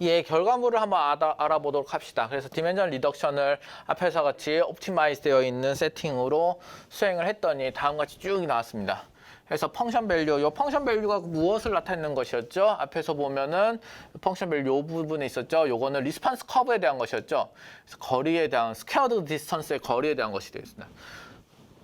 예, 결과물을 한번 알아, 알아 보도록 합시다. 그래서 디멘전 리덕션을 앞에서 같이 옵티마이즈 되어 있는 세팅으로 수행을 했더니 다음과 같이 쭉 나왔습니다. 그래서 펑션 밸류, 이 펑션 밸류가 무엇을 나타내는 것이었죠? 앞에서 보면은 펑션 밸류 요 부분에 있었죠? 요거는 리스판스 커브에 대한 것이었죠? 거리에 대한 스퀘어드 디스턴스의 거리에 대한 것이 되겠습니다.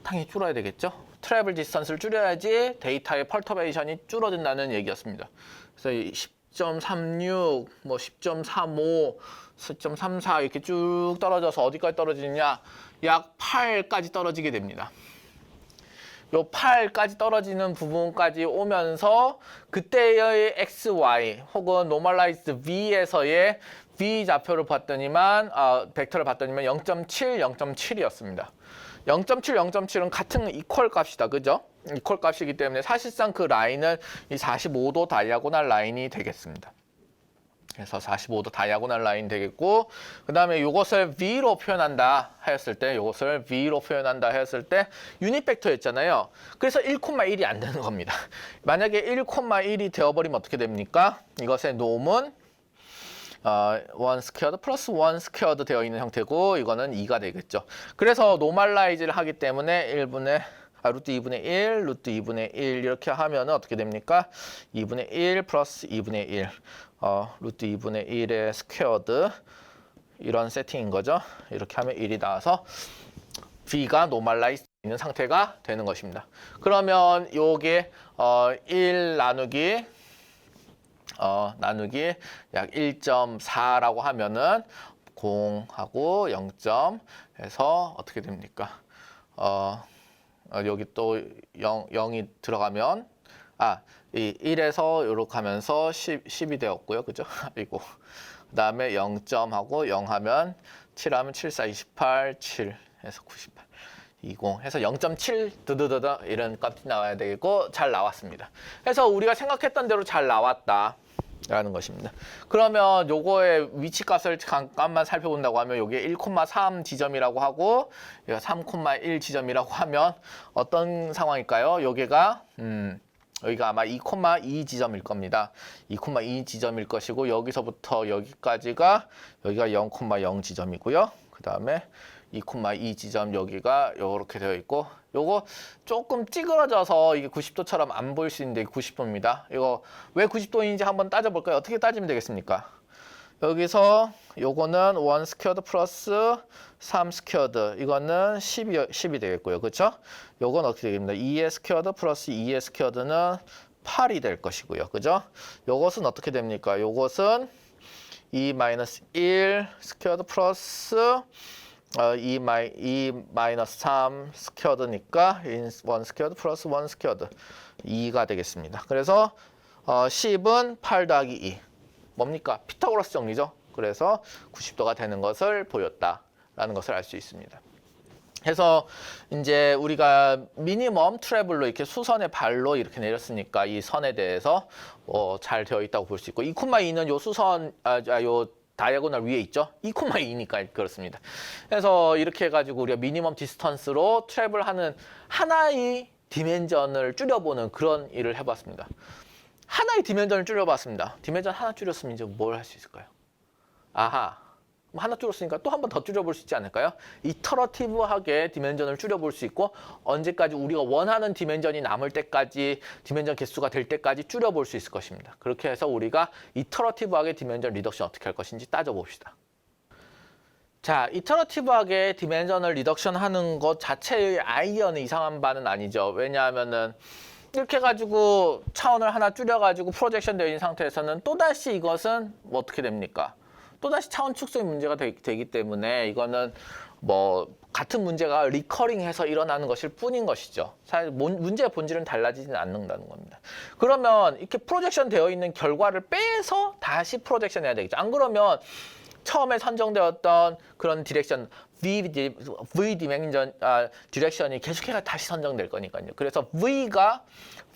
당연히 줄어야 되겠죠? 트래블 디스턴스를 줄여야지 데이터의 펄터베이션이 줄어든다는 얘기였습니다. 그래서 이 10.36, 뭐 10.35, 10.34 이렇게 쭉 떨어져서 어디까지 떨어지느냐? 약 8까지 떨어지게 됩니다. 요 8까지 떨어지는 부분까지 오면서 그때의 XY 혹은 normalized V에서의 V 좌표를 봤더니만 아, 벡터를 봤더니만 0.7, 0.7이었습니다. 0.7, 0.7은 같은 이퀄 값이다. 그죠? 이퀄 값이기 때문에 사실상 그 라인은 이 45도 다이아고날 라인이 되겠습니다. 그래서 45도 다이아고날 라인 되겠고 그 다음에 이것을 V로 표현한다 하였을 때 이것을 V로 표현한다 하였을 때 유닛 벡터였잖아요. 그래서 1,1이 안 되는 겁니다. 만약에 1,1이 되어버리면 어떻게 됩니까? 이것의 놈은 어, 원 스퀘어드 플러스 원 스퀘어드 되어 있는 형태고 이거는 2가 되겠죠. 그래서 노멀라이즈를 하기 때문에 1분의 아, 루트 2분의 1, 루트 2분의 1 이렇게 하면 은 어떻게 됩니까? 2분의 1 플러스 2분의 1 어, 루트 2분의 1의 스퀘어드 이런 세팅인 거죠. 이렇게 하면 1이 나와서 V가 노멀라이즈 있는 상태가 되는 것입니다. 그러면 요게 어, 1 나누기 어, 나누기 약 1.4라고 하면은 0하고 0점 해서 어떻게 됩니까? 어, 어, 여기 또 0, 0이 들어가면 아, 이 1에서 이렇게 하면서 10, 10이 되었고요. 그죠? 이고 그다음에 0점 하고 0 하면 7 하면 7, 4, 28, 7 해서 98. 20 해서 0.7 드드드드 이런 값이 나와야 되겠고 잘 나왔습니다. 그래서 우리가 생각했던 대로 잘 나왔다. 라는 것입니다. 그러면 요거의 위치 값을 잠깐만 살펴본다고 하면 요게 1,3 지점이라고 하고 여기가 3,1 지점이라고 하면 어떤 상황일까요? 요게가 음 여기가 아마 2,2 지점일 겁니다. 2,2 지점일 것이고 여기서부터 여기까지가 여기가 0,0 지점이고요. 그 다음에 2,2 지점 여기가 이렇게 되어 있고 요거 조금 찌그러져서 이게 90도처럼 안 보일 수 있는데 90도입니다. 이거 왜 90도인지 한번 따져볼까요? 어떻게 따지면 되겠습니까? 여기서 요거는 1 스퀘어드 플러스 3 스퀘어드 이거는 10이, 10이 되겠고요. 그렇죠? 요건 어떻게 되겠습니까? 2의 스퀘어드 플러스 2의 스퀘어드는 8이 될 것이고요. 그죠? 요것은 어떻게 됩니까? 요것은 2 마이너스 1 스퀘어드 플러스 어, 2, 마이, 2 마이너스 3 스퀘어드니까 1 스퀘어드 플러스 1 스퀘어드 2가 되겠습니다. 그래서 어, 10은 8 더하기 2 뭡니까? 피타고라스 정리죠. 그래서 90도가 되는 것을 보였다라는 것을 알 수 있습니다. 해서 이제 우리가 미니멈 트래블로 이렇게 수선의 발로 이렇게 내렸으니까 이 선에 대해서 어, 잘 되어 있다고 볼 수 있고 2,2는 요 수선 아, 아, 요 다이아고널 위에 있죠. 2,2니까 그렇습니다. 그래서 이렇게 해가지고 우리가 미니멈 디스턴스로 트래블하는 하나의 디멘전을 줄여보는 그런 일을 해봤습니다. 하나의 디멘전을 줄여봤습니다. 디멘전 하나 줄였으면 이제 뭘 할 수 있을까요? 아하. 뭐 하나 줄였으니까 또 한 번 더 줄여볼 수 있지 않을까요? 이터러티브하게 디멘전을 줄여볼 수 있고 언제까지 우리가 원하는 디멘전이 남을 때까지 디멘전 개수가 될 때까지 줄여볼 수 있을 것입니다. 그렇게 해서 우리가 이터러티브하게 디멘전 리덕션 어떻게 할 것인지 따져봅시다. 자, 이터러티브하게 디멘전을 리덕션 하는 것 자체의 아이디어는 이상한 바는 아니죠. 왜냐하면은 이렇게 해가지고 차원을 하나 줄여가지고 프로젝션 되어 있는 상태에서는 또다시 이것은 뭐 어떻게 됩니까? 또다시 차원 축소의 문제가 되, 기 때문에 이거는 뭐 같은 문제가 리커링해서 일어나는 것일 뿐인 것이죠. 사실 문- 문제의 본질은 달라지지는 않는다는 겁니다. 그러면 이렇게 프로젝션 되어 있는 결과를 빼서 다시 프로젝션 해야 되겠죠. 안 그러면 처음에 선정되었던 그런 디렉션 V, 디- V 디멘전 아, 디렉션이 계속해서 다시 선정될 거니까요. 그래서 V가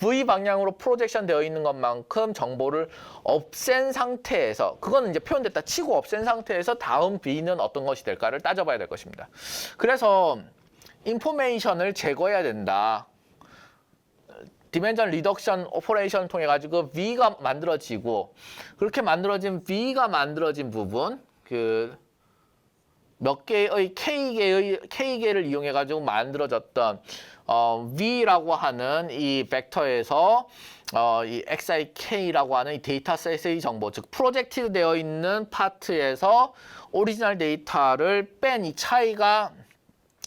V 방향으로 프로젝션 되어 있는 것만큼 정보를 없앤 상태에서 그거는 이제 표현됐다 치고 없앤 상태에서 다음 V는 어떤 것이 될까를 따져봐야 될 것입니다. 그래서 인포메이션을 제거해야 된다. 디멘전 리덕션 오퍼레이션을 통해 가지고 V가 만들어지고 그렇게 만들어진 V가 만들어진 부분 그 몇 개의 K개의 K개를 이용해 가지고 만들어졌던 어, V라고 하는 이 벡터에서 어, 이 XIK라고 하는 이 데이터셋의 정보, 즉 프로젝트 되어 있는 파트에서 오리지널 데이터를 뺀 이 차이가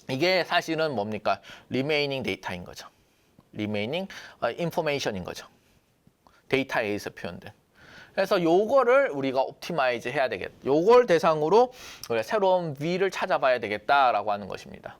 이게 사실은 뭡니까? 리메이닝 데이터인 거죠. 리메이닝 인포메이션인 거죠. 데이터에서 표현된. 그래서 요거를 우리가 옵티마이즈 해야 되겠다. 요걸 대상으로 새로운 V를 찾아봐야 되겠다라고 하는 것입니다.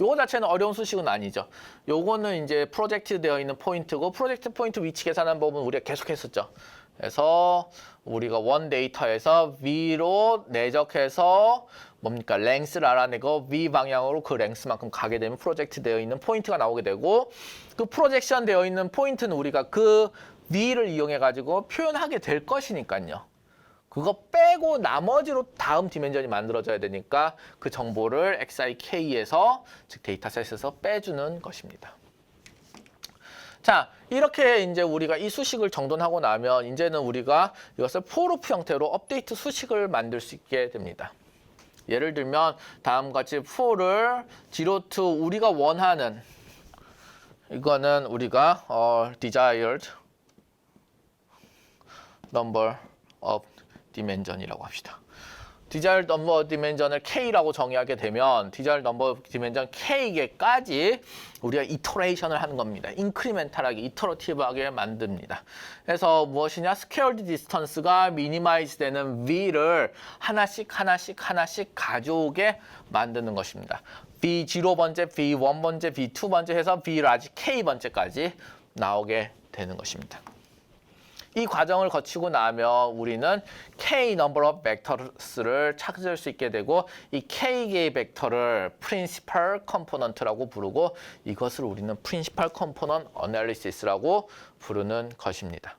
요거 자체는 어려운 수식은 아니죠. 요거는 이제 프로젝트 되어 있는 포인트고 프로젝트 포인트 위치 계산하는 법은 우리가 계속 했었죠. 그래서 우리가 원 데이터에서 V로 내적해서 뭡니까? 랭스를 알아내고 V 방향으로 그 랭스만큼 가게 되면 프로젝트 되어 있는 포인트가 나오게 되고 그 프로젝션 되어 있는 포인트는 우리가 그 V를 이용해 가지고 표현하게 될 것이니까요. 그거 빼고 나머지로 다음 디멘전이 만들어져야 되니까 그 정보를 XIK에서 즉 데이터셋에서 빼주는 것입니다. 자, 이렇게 이제 우리가 이 수식을 정돈하고 나면 이제는 우리가 이것을 포루프 형태로 업데이트 수식을 만들 수 있게 됩니다. 예를 들면 다음과 같이 for를 0 to 우리가 원하는 이거는 우리가 어, desired number of dimension이라고 합시다. Number of dimension을 k라고 정의하게 되면 number of dimension k개까지 우리가 이터레이션을 하는 겁니다. 인크리멘탈하게 이터러티브하게 만듭니다. 그래서 무엇이냐? 스케일드 디스턴스가 미니마이즈 되는 v를 하나씩 하나씩 하나씩 가져오게 만드는 것입니다. v0번째, v1번째, v2번째 해서 v라지 k번째까지 나오게 되는 것입니다. 이 과정을 거치고 나면 우리는 k number of vectors를 찾을 수 있게 되고 이 k 개의 벡터를 principal component라고 부르고 이것을 우리는 principal component analysis라고 부르는 것입니다.